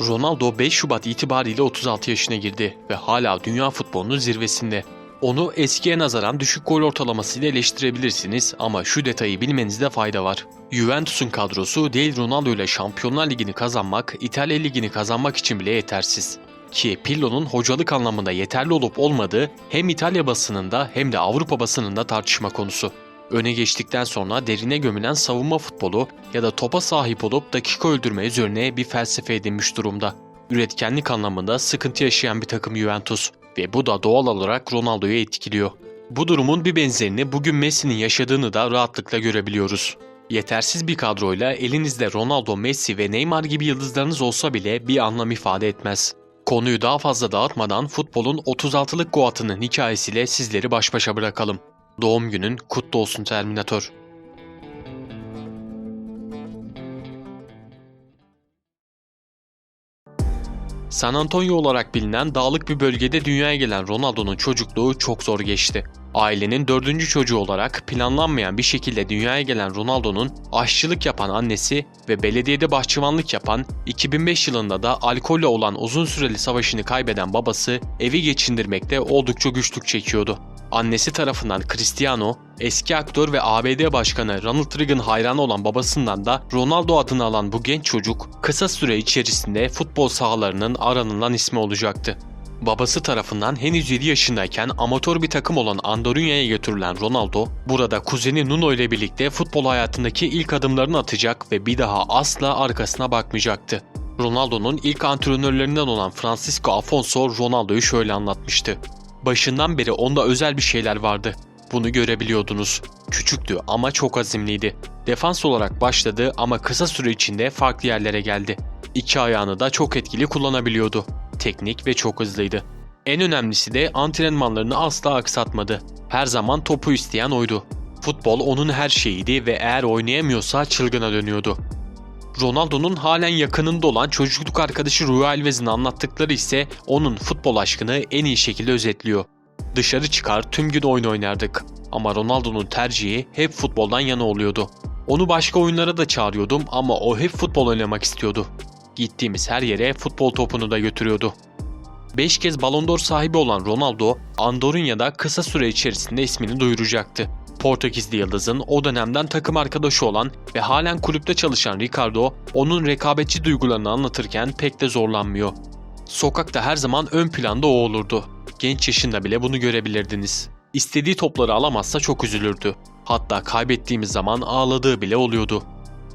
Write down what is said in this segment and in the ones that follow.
Ronaldo 5 Şubat itibariyle 36 yaşına girdi ve hala dünya futbolunun zirvesinde. Onu eskiye nazaran düşük gol ortalamasıyla eleştirebilirsiniz ama şu detayı bilmenizde fayda var. Juventus'un kadrosu değil Ronaldo ile Şampiyonlar Ligi'ni kazanmak, İtalya Ligi'ni kazanmak için bile yetersiz. Ki Pirlo'nun hocalık anlamında yeterli olup olmadığı hem İtalya basınında hem de Avrupa basınında tartışma konusu. Öne geçtikten sonra derine gömülen savunma futbolu ya da topa sahip olup dakika öldürme üzerine bir felsefe edinmiş durumda. Üretkenlik anlamında sıkıntı yaşayan bir takım Juventus ve bu da doğal olarak Ronaldo'yu etkiliyor. Bu durumun bir benzerini bugün Messi'nin yaşadığını da rahatlıkla görebiliyoruz. Yetersiz bir kadroyla elinizde Ronaldo, Messi ve Neymar gibi yıldızlarınız olsa bile bir anlam ifade etmez. Konuyu daha fazla dağıtmadan futbolun 36'lık Goat'ının hikayesiyle sizleri baş başa bırakalım. Doğum günün kutlu olsun Terminator. San Antonio olarak bilinen dağlık bir bölgede dünyaya gelen Ronaldo'nun çocukluğu çok zor geçti. Ailenin dördüncü çocuğu olarak planlanmayan bir şekilde dünyaya gelen Ronaldo'nun aşçılık yapan annesi ve belediyede bahçıvanlık yapan 2005 yılında da alkolle olan uzun süreli savaşını kaybeden babası evi geçindirmekte oldukça güçlük çekiyordu. Annesi tarafından Cristiano, eski aktör ve ABD Başkanı Ronald Reagan hayranı olan babasından da Ronaldo adını alan bu genç çocuk kısa süre içerisinde futbol sahalarının aranılan ismi olacaktı. Babası tarafından henüz 7 yaşındayken amatör bir takım olan Andorra'ya götürülen Ronaldo, burada kuzeni Nuno ile birlikte futbol hayatındaki ilk adımlarını atacak ve bir daha asla arkasına bakmayacaktı. Ronaldo'nun ilk antrenörlerinden olan Francisco Afonso Ronaldo'yu şöyle anlatmıştı. Başından beri onda özel bir şeyler vardı. Bunu görebiliyordunuz. Küçüktü ama çok azimliydi. Defans olarak başladı ama kısa süre içinde farklı yerlere geldi. İki ayağını da çok etkili kullanabiliyordu. Teknik ve çok hızlıydı. En önemlisi de antrenmanlarını asla aksatmadı. Her zaman topu isteyen oydu. Futbol onun her şeyiydi ve eğer oynayamıyorsa çılgına dönüyordu. Ronaldo'nun halen yakınında olan çocukluk arkadaşı Rui Alves'in anlattıkları ise onun futbol aşkını en iyi şekilde özetliyor. Dışarı çıkar tüm gün oyun oynardık ama Ronaldo'nun tercihi hep futboldan yana oluyordu. Onu başka oyunlara da çağırıyordum ama o hep futbol oynamak istiyordu. Gittiğimiz her yere futbol topunu da götürüyordu. 5 kez Ballon d'Or sahibi olan Ronaldo, Andorra'da kısa süre içerisinde ismini duyuracaktı. Portekizli Yıldız'ın o dönemden takım arkadaşı olan ve halen kulüpte çalışan Ricardo, onun rekabetçi duygularını anlatırken pek de zorlanmıyor. Sokakta her zaman ön planda o olurdu. Genç yaşında bile bunu görebilirdiniz. İstediği topları alamazsa çok üzülürdü. Hatta kaybettiğimiz zaman ağladığı bile oluyordu.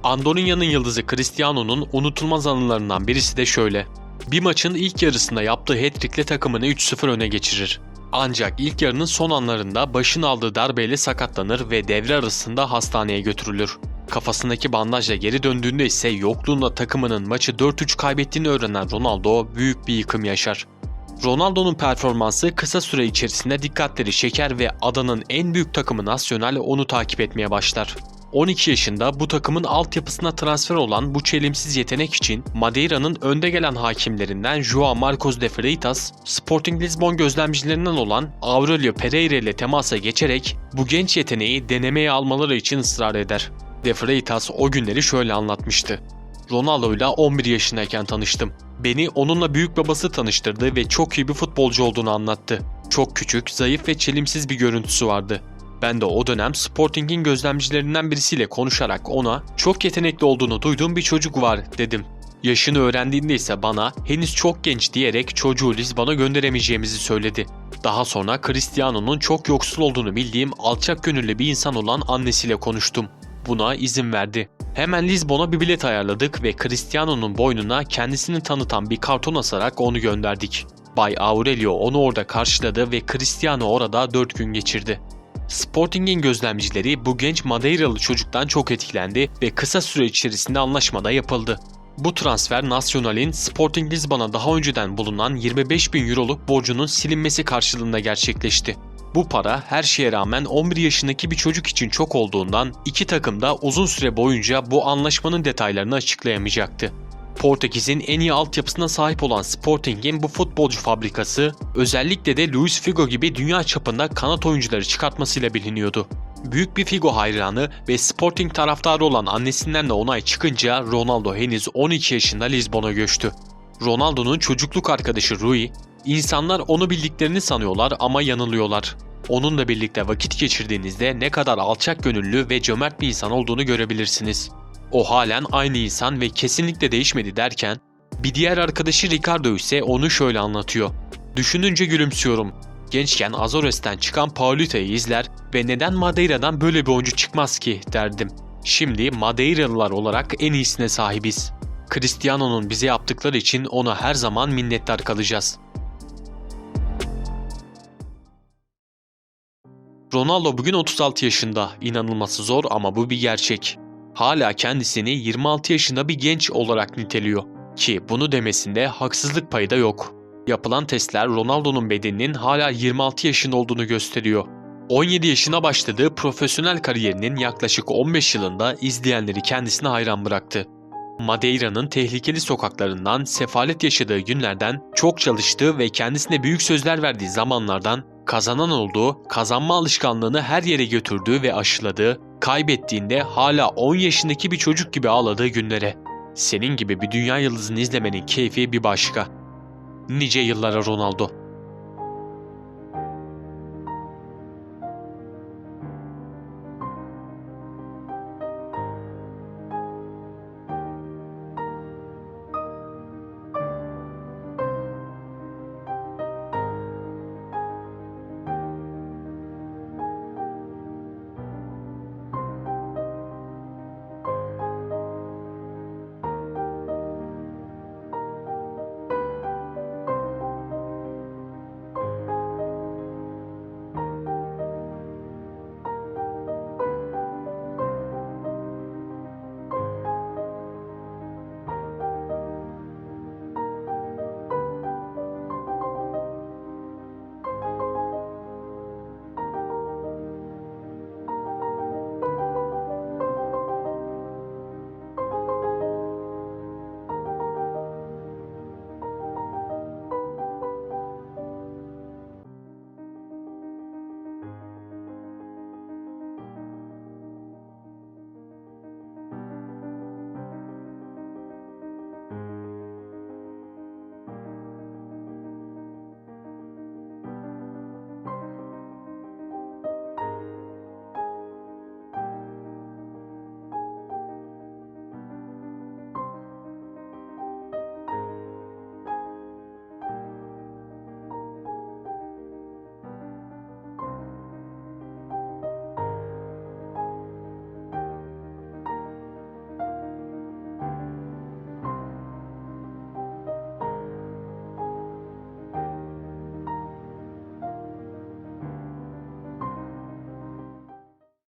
Andorra'nın yıldızı Cristiano'nun unutulmaz anılarından birisi de şöyle. Bir maçın ilk yarısında yaptığı hat-trick'le takımını 3-0 öne geçirir. Ancak ilk yarının son anlarında başın aldığı darbeyle sakatlanır ve devre arasında hastaneye götürülür. Kafasındaki bandajla geri döndüğünde ise yokluğunda takımının maçı 4-3 kaybettiğini öğrenen Ronaldo büyük bir yıkım yaşar. Ronaldo'nun performansı kısa süre içerisinde dikkatleri çeker ve adanın en büyük takımı Nacional onu takip etmeye başlar. 12 yaşında bu takımın altyapısına transfer olan bu çelimsiz yetenek için Madeira'nın önde gelen hakimlerinden Joao Marcos de Freitas, Sporting Lisbon gözlemcilerinden olan Aurelio Pereira ile temasa geçerek bu genç yeteneği denemeye almaları için ısrar eder. De Freitas o günleri şöyle anlatmıştı. Ronaldo ile 11 yaşındayken tanıştım. Beni onunla büyük babası tanıştırdı ve çok iyi bir futbolcu olduğunu anlattı. Çok küçük, zayıf ve çelimsiz bir görüntüsü vardı. Ben de o dönem Sporting'in gözlemcilerinden birisiyle konuşarak ona çok yetenekli olduğunu duyduğum bir çocuk var dedim. Yaşını öğrendiğinde ise bana henüz çok genç diyerek çocuğu Lisbon'a gönderemeyeceğimizi söyledi. Daha sonra Cristiano'nun çok yoksul olduğunu bildiğim alçak gönüllü bir insan olan annesiyle konuştum. Buna izin verdi. Hemen Lisbon'a bir bilet ayarladık ve Cristiano'nun boynuna kendisini tanıtan bir karton asarak onu gönderdik. Bay Aurelio onu orada karşıladı ve Cristiano orada 4 gün geçirdi. Sporting'in gözlemcileri bu genç Madeiralı çocuktan çok etkilendi ve kısa süre içerisinde anlaşmada yapıldı. Bu transfer Nacional'in Sporting Lisbon'a daha önceden bulunan 25 bin euroluk borcunun silinmesi karşılığında gerçekleşti. Bu para her şeye rağmen 11 yaşındaki bir çocuk için çok olduğundan iki takım da uzun süre boyunca bu anlaşmanın detaylarını açıklayamayacaktı. Portekiz'in en iyi altyapısına sahip olan Sporting'in bu futbolcu fabrikası özellikle de Luis Figo gibi dünya çapında kanat oyuncuları çıkartmasıyla biliniyordu. Büyük bir Figo hayranı ve Sporting taraftarı olan annesinden de onay çıkınca Ronaldo henüz 12 yaşında Lisbon'a göçtü. Ronaldo'nun çocukluk arkadaşı Rui, insanlar onu bildiklerini sanıyorlar ama yanılıyorlar. Onunla birlikte vakit geçirdiğinizde ne kadar alçak gönüllü ve cömert bir insan olduğunu görebilirsiniz. O halen aynı insan ve kesinlikle değişmedi derken, bir diğer arkadaşı Ricardo ise onu şöyle anlatıyor. Düşününce gülümsüyorum. Gençken Azores'ten çıkan Paulita'yı izler ve neden Madeira'dan böyle bir oyuncu çıkmaz ki derdim. Şimdi Madeiralılar olarak en iyisine sahibiz. Cristiano'nun bize yaptıkları için ona her zaman minnettar kalacağız. Ronaldo bugün 36 yaşında. İnanılması zor ama bu bir gerçek. Hala kendisini 26 yaşında bir genç olarak niteliyor. Ki bunu demesinde haksızlık payı da yok. Yapılan testler Ronaldo'nun bedeninin hala 26 yaşında olduğunu gösteriyor. 17 yaşına başladığı profesyonel kariyerinin yaklaşık 15 yılında izleyenleri kendisine hayran bıraktı. Madeira'nın tehlikeli sokaklarından, sefalet yaşadığı günlerden, çok çalıştığı ve kendisine büyük sözler verdiği zamanlardan, kazanan olduğu, kazanma alışkanlığını her yere götürdüğü ve aşıladığı, kaybettiğinde hala 10 yaşındaki bir çocuk gibi ağladığı günlere. Senin gibi bir dünya yıldızını izlemenin keyfi bir başka. Nice yıllara Ronaldo.